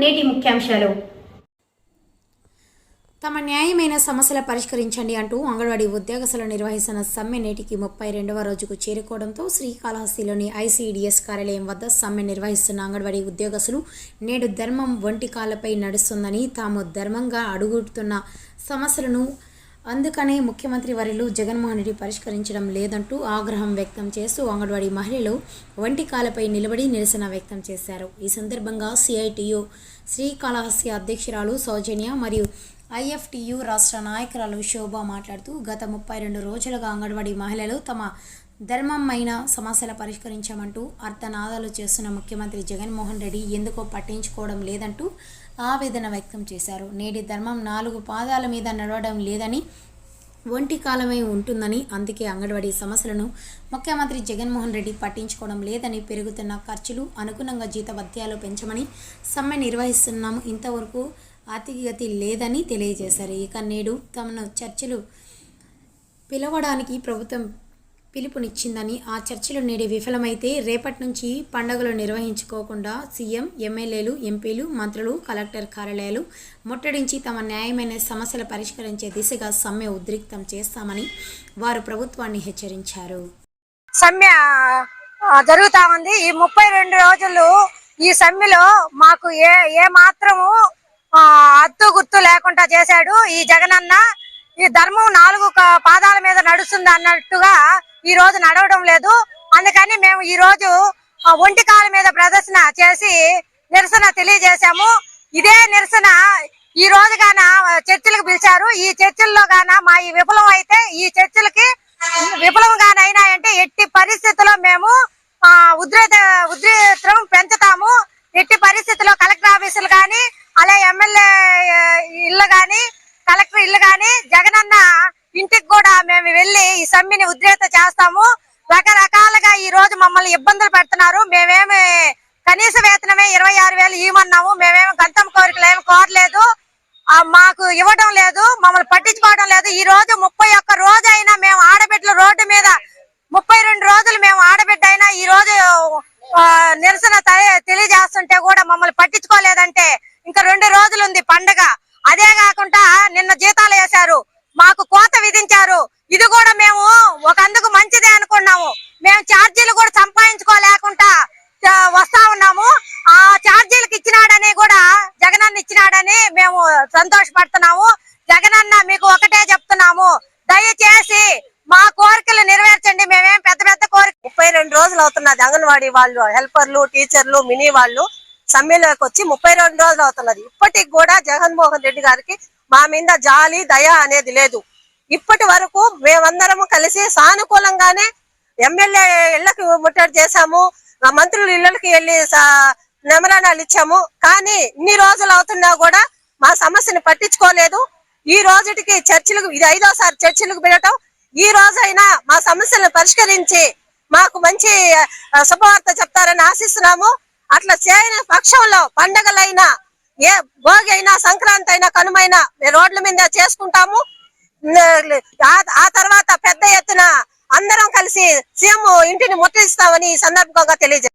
నేటి ముఖ్యాంశాలు. తమ న్యాయమైన సమస్యల పరిష్కరించండి అంటూ అంగన్వాడీ ఉద్యోగస్తులు నిర్వహిస్తున్న సమ్మె నేటికి ముప్పై రెండవ రోజుకు చేరుకోవడంతో శ్రీకాళహస్తిలోని ఐసీడీఎస్ కార్యాలయం వద్ద సమ్మె నిర్వహిస్తున్న అంగన్వాడీ ఉద్యోగస్తులు నేడు ధర్మం వంటి కాళ్ళపై నడుస్తుందని తాము ధర్మంగా అడుగుతున్న సమస్యలను అందుకనే ముఖ్యమంత్రి వర్యులు జగన్మోహన్ రెడ్డి పరిష్కరించడం లేదంటూ ఆగ్రహం వ్యక్తం చేస్తూ అంగన్వాడీ మహిళలు వంటి కాలపై నిలబడి నిరసన వ్యక్తం చేశారు. ఈ సందర్భంగా సిఐటియు శ్రీకాళహస్య అధ్యక్షురాలు సౌజన్య మరియు ఐఎఫ్టియు రాష్ట్ర నాయకురాలు శోభ మాట్లాడుతూ గత ముప్పై రెండు రోజులుగా అంగన్వాడీ మహిళలు తమ ధర్మమైన సమస్యల పరిష్కరించామంటూ అర్థనాదాలు చేస్తున్న ముఖ్యమంత్రి జగన్మోహన్ రెడ్డి ఎందుకో పట్టించుకోవడం లేదంటూ ఆవేదన వ్యక్తం చేశారు. నేటి ధర్మం నాలుగు పాదాల మీద నడవడం లేదని ఒంటి కాలమే ఉంటుందని అందుకే అంగన్వాడీ సమస్యలను ముఖ్యమంత్రి జగన్మోహన్ రెడ్డి పట్టించుకోవడం లేదని పెరుగుతున్న ఖర్చులు అనుగుణంగా జీతభత్యాలు పెంచమని సమ్మె నిర్వహిస్తున్నాము. ఇంతవరకు అతిగతి లేదని తెలియజేశారు. ఇక నేడు తమను చర్చలు పిలవడానికి ప్రభుత్వం పిలుపునిచ్చిందని ఆ చర్చలు నేడు విఫలమైతే రేపటి నుంచి పండుగలు నిర్వహించుకోకుండా సీఎం ఎమ్మెల్యేలు ఎంపీలు మంత్రులు కలెక్టర్ కార్యాలయాలు ముట్టడించి తమ న్యాయమైన సమస్యలు పరిష్కరించే దిశగా సమ్మె ఉద్రిక్తం చేస్తామని వారు ప్రభుత్వాన్ని హెచ్చరించారు. సమ్మె జరుగుతా ఉంది. ఈ ముప్పై రెండు రోజులు ఈ సమ్మెలో మాకు ఏ ఏ మాత్రము అత్తు గుర్తు లేకుండా చేశాడు. ఈ జగనన్న ఈ ధర్మం నాలుగు పాదాల మీద నడుస్తుంది అన్నట్టుగా ఈ రోజు నడవడం లేదు. అందుకని మేము ఈ రోజు ఒంటి కాల మీద ప్రదర్శన చేసి నిరసన తెలియజేశాము. ఇదే నిరసన ఈ రోజు గాన చర్చలకు పిలిచారు. ఈ చర్చల్లో గాన మా ఈ విఫలం అయితే ఈ చర్చలకి విఫలంగానైనాయంటే ఎట్టి పరిస్థితుల్లో మేము ఆ ఉద్రేత ఉద్రేతం పెంచుతాము. ఎట్టి పరిస్థితుల్లో కలెక్టర్ ఆఫీసులు కానీ అలాగే ఎమ్మెల్యే ఇల్లు కానీ కలెక్టర్ ఇల్లు కానీ జగనన్న ఇంటికి కూడా మేము వెళ్ళి సమ్మిని ఉద్రేత చేస్తాము. రకరకాలుగా ఈ రోజు మమ్మల్ని ఇబ్బందులు పెడుతున్నారు. మేమేమి కనీస వేతనమే ఇరవై ఆరు వేలు ఇవ్వమన్నాము. మేమేమి గంతం కోరికలు ఏమి కోరలేదు. మాకు ఇవ్వడం లేదు. మమ్మల్ని పట్టించుకోవడం లేదు. ఈ రోజు ముప్పై ఒక్క రోజు అయినా మేము ఆడబిడ్డలు రోడ్డు మీద ముప్పై రెండు రోజులు మేము ఆడబిడ్డ అయినా ఈ రోజు నిరసన తె- తెలియజేస్తుంటే కూడా మమ్మల్ని పట్టించుకోలేదంటే ఇంకా రెండు రోజులు ఉంది పండగ. అదే కాకుండా నిన్న జీతాలు వేశారు. మాకు కోత విధించారు. ఇది కూడా మేము ఒక అందుకు మంచిదే అనుకున్నాము. మేము ఛార్జీలు కూడా సంపాదించుకోలేకుండా వస్తా ఉన్నాము. ఆ ఛార్జీలకు ఇచ్చినాడని కూడా జగనన్న ఇచ్చినాడని మేము సంతోషపడుతున్నాము. జగనన్న మీకు ఒకటే చెప్తున్నాము. దయచేసి మా కోరికలు నెరవేర్చండి. మేమేం పెద్ద పెద్ద కోరిక ముప్పై రెండు రోజులు అవుతున్నది. అంగన్వాడీ వాళ్ళు హెల్పర్లు టీచర్లు మినీ వాళ్ళు సమ్మెలోకి వచ్చి ముప్పై రెండు రోజులు అవుతున్నది. ఇప్పటికి కూడా జగన్మోహన్ రెడ్డి గారికి మా మీద జాలి దయ అనేది లేదు. ఇప్పటి వరకు మేమందరము కలిసి సానుకూలంగానే ఎమ్మెల్యే ఇళ్ళకు ముట్టడి చేశాము. మంత్రులు ఇళ్ళకి వెళ్ళి సా- ఇచ్చాము. కానీ ఇన్ని రోజులు అవుతున్నా కూడా మా సమస్యను పట్టించుకోలేదు. ఈ రోజుటికి చర్చిలకు ఇది ఐదోసారి చర్చిలకు పెట్టడం ఈ రోజైనా మా సమస్యలను పరిష్కరించి మాకు మంచి శుభవార్త చెప్తారని ఆశిస్తున్నాము. అట్లా చేయని పక్షంలో పండగలైనా ఏ భోగి అయినా సంక్రాంతి అయినా కనుమైనా రోడ్ల మీద చేసుకుంటాము. ఆ- తర్వాత పెద్ద ఎత్తున అందరం కలిసి సీఎం ఇంటిని ముట్టిస్తామని ఈ సందర్భంగా తెలియజేస్తాం